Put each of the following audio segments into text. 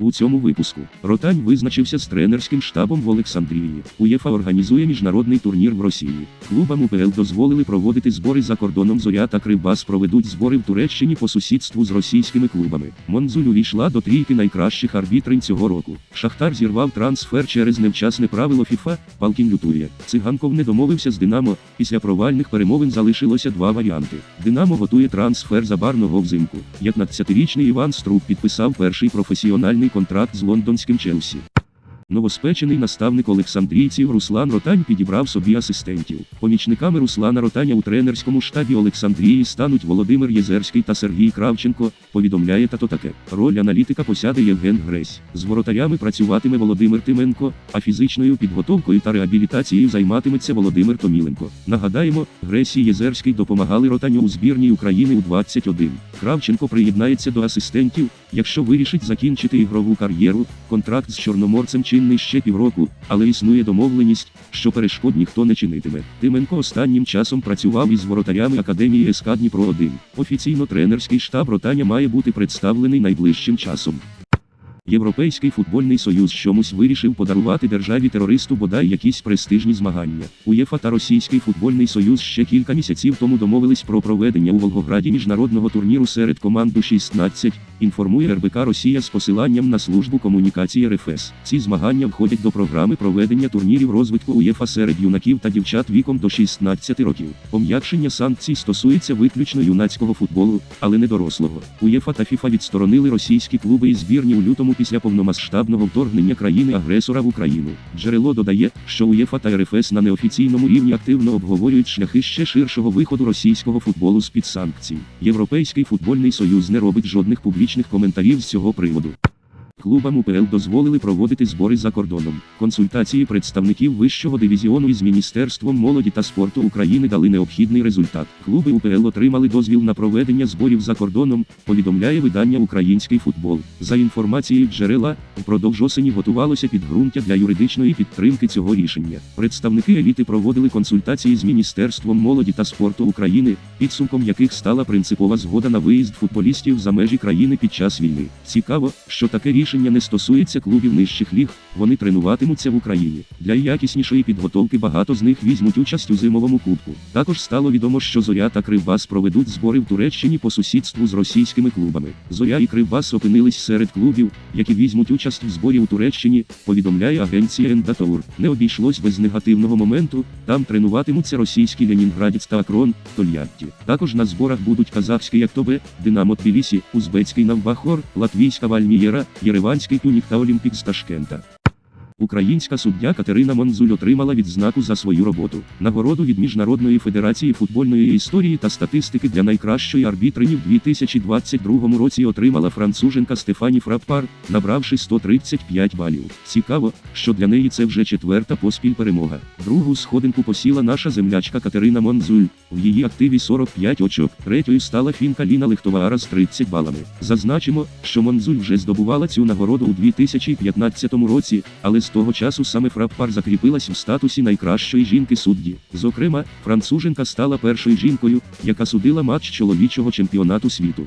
У цьому випуску Ротань визначився з тренерським штабом в Олександрії. УЄФА організує міжнародний турнір в Росії. Клубам УПЛ дозволили проводити збори за кордоном Зоря та Кривбас проведуть збори в Туреччині по сусідству з російськими клубами. Монзуль увійшла до трійки найкращих арбітринь цього року. Шахтар зірвав трансфер через невчасне правило ФІФА. Палкін лютує. Циганков не домовився з Динамо. Після провальних перемовин залишилося два варіанти. Динамо готує трансфер забарного взимку. 15-річний Іван Струк підписав перший професіональний контракт з лондонським Челсі. Новоспечений наставник Олександрійців Руслан Ротань підібрав собі асистентів. Помічниками Руслана Ротаня у тренерському штабі Олександрії стануть Володимир Єзерський та Сергій Кравченко. Повідомляє тато таке. Роль аналітика посяде Євген Гресь. З воротарями працюватиме Володимир Тименко, а фізичною підготовкою та реабілітацією займатиметься Володимир Томіленко. Нагадаємо, Гресь Єзерський допомагали Ротаню у збірній України у 21. Кравченко приєднається до асистентів, якщо вирішить закінчити ігрову кар'єру. Контракт з Чорноморцем чинний ще півроку, але існує домовленість, що перешкод ніхто не чинитиме. Тименко останнім часом працював із воротарями Академії СК Дніпро 1. Офіційно тренерський штаб Ротаня має бути представлений найближчим часом. Європейський футбольний союз чомусь вирішив подарувати державі терористу бодай якісь престижні змагання. УЄФА та Російський футбольний союз ще кілька місяців тому домовились про проведення у Волгограді міжнародного турніру серед команд у 16, інформує РБК Росія з посиланням на службу комунікації РФС. Ці змагання входять до програми проведення турнірів розвитку УЄФА серед юнаків та дівчат віком до 16 років. Пом'якшення санкцій стосується виключно юнацького футболу, але не дорослого. УЄФА та ФІФА відсторонили російські клуби і збірні у лютому після повномасштабного вторгнення країни-агресора в Україну. Джерело додає, що УЄФА та РФС на неофіційному рівні активно обговорюють шляхи ще ширшого виходу російського футболу з під санкцій. Європейський футбольний союз не робить жодних публічних коментарів з цього приводу. Клубам УПЛ дозволили проводити збори за кордоном. Консультації представників вищого дивізіону із Міністерством молоді та спорту України дали необхідний результат. Клуби УПЛ отримали дозвіл на проведення зборів за кордоном, повідомляє видання Український футбол. За інформацією джерела, впродовж осені готувалося підґрунтя для юридичної підтримки цього рішення. Представники еліти проводили консультації з Міністерством молоді та спорту України, підсумком яких стала принципова згода на виїзд футболістів за межі країни під час війни. Цікаво, що таке рішення не стосується клубів нижчих ліг, вони тренуватимуться в Україні. Для якіснішої підготовки багато з них візьмуть участь у зимовому кубку. Також стало відомо, що Зоря та Кривбас проведуть збори в Туреччині по сусідству з російськими клубами. Зоря і Кривбас опинились серед клубів, які візьмуть участь в зборі у Туреччині, повідомляє агенція Ендатур. Не обійшлось без негативного моменту. Там тренуватимуться російські Ленінградець та Акрон, Тольятті. Також на зборах будуть казахський Яктобе, Динамо Тбілісі, Узбецький Навбахор, Латвійська Вальмієра, Єреванський Тюнік та Олімпік з Ташкента. Українська суддя Катерина Монзуль отримала відзнаку за свою роботу. Нагороду від Міжнародної федерації футбольної історії та статистики для найкращої арбітрині в 2022 році отримала француженка Стефані Фраппар, набравши 135 балів. Цікаво, що для неї це вже четверта поспіль перемога. Другу сходинку посіла наша землячка Катерина Монзуль. В її активі 45 очок. Третьою стала фінка Ліна Лихтоваара з 30 балами. Зазначимо, що Монзуль вже здобувала цю нагороду у 2015 році, але з того часу саме Фраппар закріпилась в статусі найкращої жінки судді. Зокрема, француженка стала першою жінкою, яка судила матч чоловічого чемпіонату світу.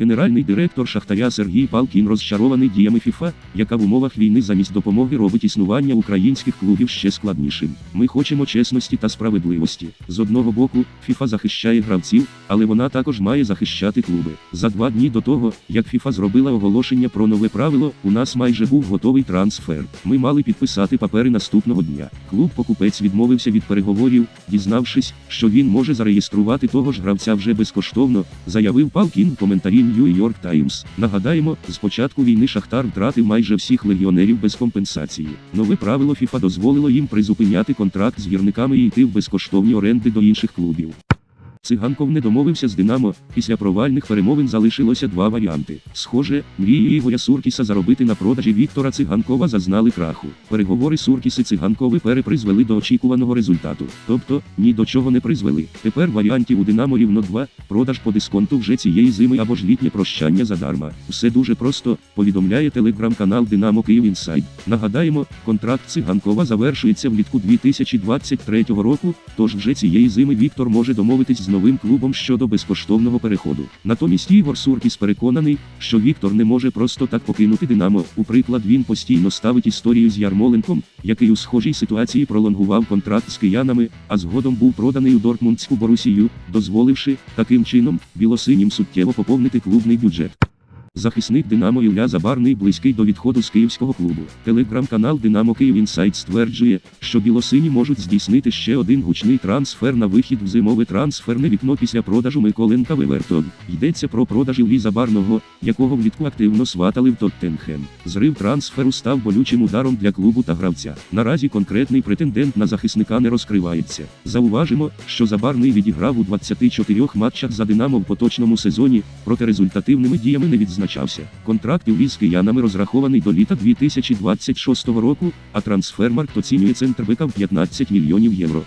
Генеральний директор Шахтаря Сергій Палкін розчарований діями ФІФА, яка в умовах війни замість допомоги робить існування українських клубів ще складнішим. Ми хочемо чесності та справедливості. З одного боку, ФІФА захищає гравців, але вона також має захищати клуби. За два дні до того, як ФІФА зробила оголошення про нове правило, у нас майже був готовий трансфер. Ми мали підписати папери наступного дня. Клуб-покупець відмовився від переговорів, дізнавшись, що він може зареєструвати того ж гравця вже безкоштовно, заявив Палкін в коментарі York Times. Нагадаємо, з початку війни Шахтар втратив майже всіх легіонерів без компенсації. Нове правило ФІФА дозволило їм призупиняти контракт з гірниками і йти в безкоштовні оренди до інших клубів. Циганков не домовився з Динамо. Після провальних перемовин залишилося два варіанти. Схоже, мрії Ігоря Суркіса заробити на продажі Віктора Циганкова зазнали краху. Переговори Суркіси Циганкови перепризвели до очікуваного результату. Тобто ні до чого не призвели. Тепер варіантів у Динамо рівно два. Продаж по дисконту вже цієї зими або ж літнє прощання задарма. Все дуже просто. Повідомляє телеграм-канал Динамо Київ Інсайд. Нагадаємо, контракт Циганкова завершується влітку 2023 року. Тож вже цієї зими Віктор може домовитись з новим клубом щодо безкоштовного переходу. Натомість Ігор Суркіс переконаний, що Віктор не може просто так покинути Динамо. У приклад він постійно ставить історію з Ярмоленком, який у схожій ситуації пролонгував контракт з киянами, а згодом був проданий у Дортмундську Борусію, дозволивши таким чином білосинім суттєво поповнити клубний бюджет. Захисник Динамо Ілля Забарний близький до відходу з київського клубу. Телеграм-канал Динамо Київ Інсайт стверджує, що білосині можуть здійснити ще один гучний трансфер на вихід в зимове трансферне вікно після продажу Миколенка в. Йдеться про продаж Іллі Забарного, якого влітку активно сватали в Тоттенхем. Зрив трансферу став болючим ударом для клубу та гравця. Наразі конкретний претендент на захисника не розкривається. Зауважимо, що Забарний відіграв у 24 матчах за Динамо в поточному сезоні, проте результативними діями не відзначався. Контракт із киянами розрахований до літа 2026 року, а трансфермаркт оцінює центр в 15 мільйонів євро.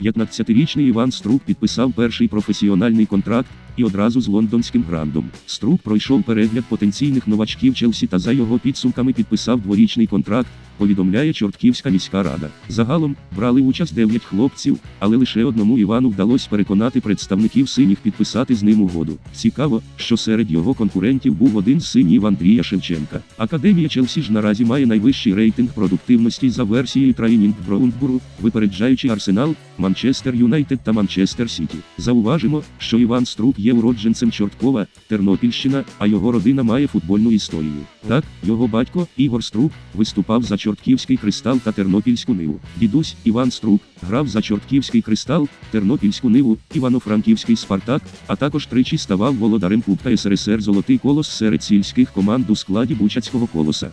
15-річний Іван Струк підписав перший професіональний контракт і одразу з лондонським грандом. Струк пройшов перегляд потенційних новачків Челсі та за його підсумками підписав дворічний контракт, повідомляє Чортківська міська рада. Загалом брали участь 9 хлопців, але лише одному Івану вдалося переконати представників синіх підписати з ним угоду. Цікаво, що серед його конкурентів був один з синів Андрія Шевченка. Академія Челсі ж наразі має найвищий рейтинг продуктивності за версією Трайнінг Броундбуру, випереджаючи Арсенал, Манчестер Юнайтед та Манчестер Сіті. Зауважимо, що Іван Струк є уродженцем Чорткова, Тернопільщина, а його родина має футбольну історію. Так, його батько, Ігор Струк, виступав за Чортківський кристал та Тернопільську ниву. Дідусь Іван Струк грав за Чортківський кристал, Тернопільську ниву, Івано-Франківський Спартак, а також тричі ставав володарем Кубка СРСР Золотий колос серед сільських команд у складі Бучацького колоса.